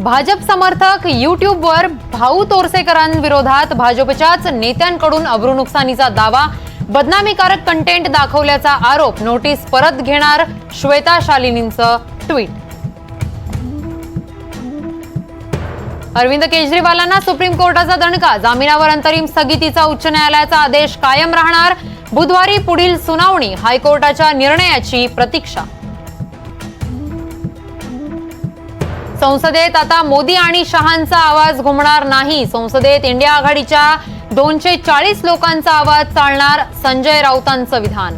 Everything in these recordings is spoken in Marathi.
भाजप समर्थक युट्यूबवर भाऊ तोरसेकरांविरोधात भाजपच्याच नेत्यांकडून अब्रू नुकसानीचा दावा बदनामीकारक कंटेंट दाखवल्याचा आरोप नोटीस परत घेणार श्वेता शालिनींचं ट्विट अरविंद केजरीवालांना सुप्रीम कोर्टाचा दणका जामिनावर अंतरिम स्थगितीचा उच्च न्यायालयाचा आदेश कायम राहणार बुधवारी पुढील सुनावणी हायकोर्टाच्या निर्णयाची प्रतीक्षा. संसदेत आता मोदी आणि शहांचा आवाज घुमणार नाही. संसदेत इंडिया आघाडीच्या दोनशे चाळीस लोकांचा आवाज चालणार संजय राऊतांचं विधान.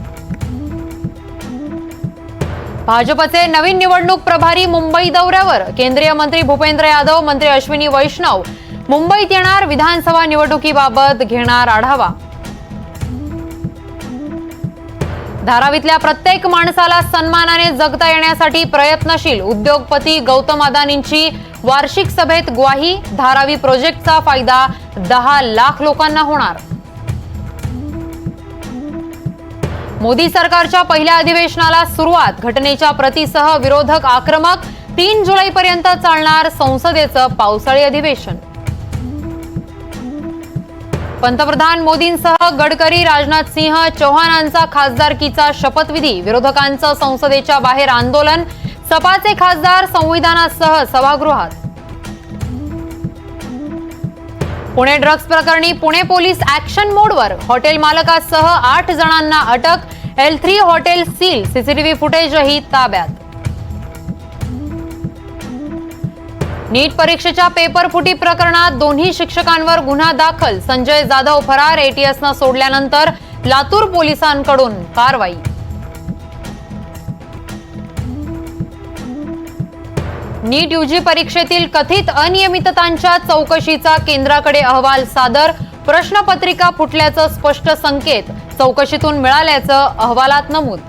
भाजपचे नवीन निवडणूक प्रभारी मुंबई दौऱ्यावर. केंद्रीय मंत्री भूपेंद्र यादव मंत्री अश्विनी वैष्णव. मुंबईत येणार विधानसभा निवडणुकीबाबत घेणार आढावा. धारावीतल्या प्रत्येक माणसाला सन्मानाने जगता येण्यासाठी प्रयत्नशील उद्योगपती गौतम अदानींची वार्षिक सभेत ग्वाही धारावी प्रोजेक्टचा फायदा दहा लाख लोकांना होणार. मोदी सरकारच्या पहिल्या अधिवेशनाला सुरुवात घटनेच्या प्रतीसह विरोधक आक्रमक तीन जुलैपर्यंत चालणार संसदेचं पावसाळी अधिवेशन. पंतप्रधान मोदींसह गडकरी राजनाथ सिंह चौहानांचा खासदारकीचा शपथविधी विरोधकांचं संसदेच्या बाहेर आंदोलन सपाचे खासदार संविधानासह सभागृहात. पुणे ड्रग्ज प्रकरणी पुणे पोलीस ऍक्शन मोडवर हॉटेल मालकासह आठ जणांना अटक L three hotel seal CCTV फुटेजही ताब्यात. नीट परीक्षेच्या पेपर फुटी प्रकरणात दोन्ही शिक्षकांवर गुन्हा दाखल. संजय जाधव फरार एटीएसनं सोडल्यानंतर लातूर पोलिसांकडून कारवाई. नीट यूजी परीक्षेतील कथित अनियमिततांच्या चौकशीचा केंद्राकडे अहवाल सादर. प्रश्नपत्रिका फुटल्याचं स्पष्ट संकेत चौकशीतून मिळाल्याचं अहवालात नमूद.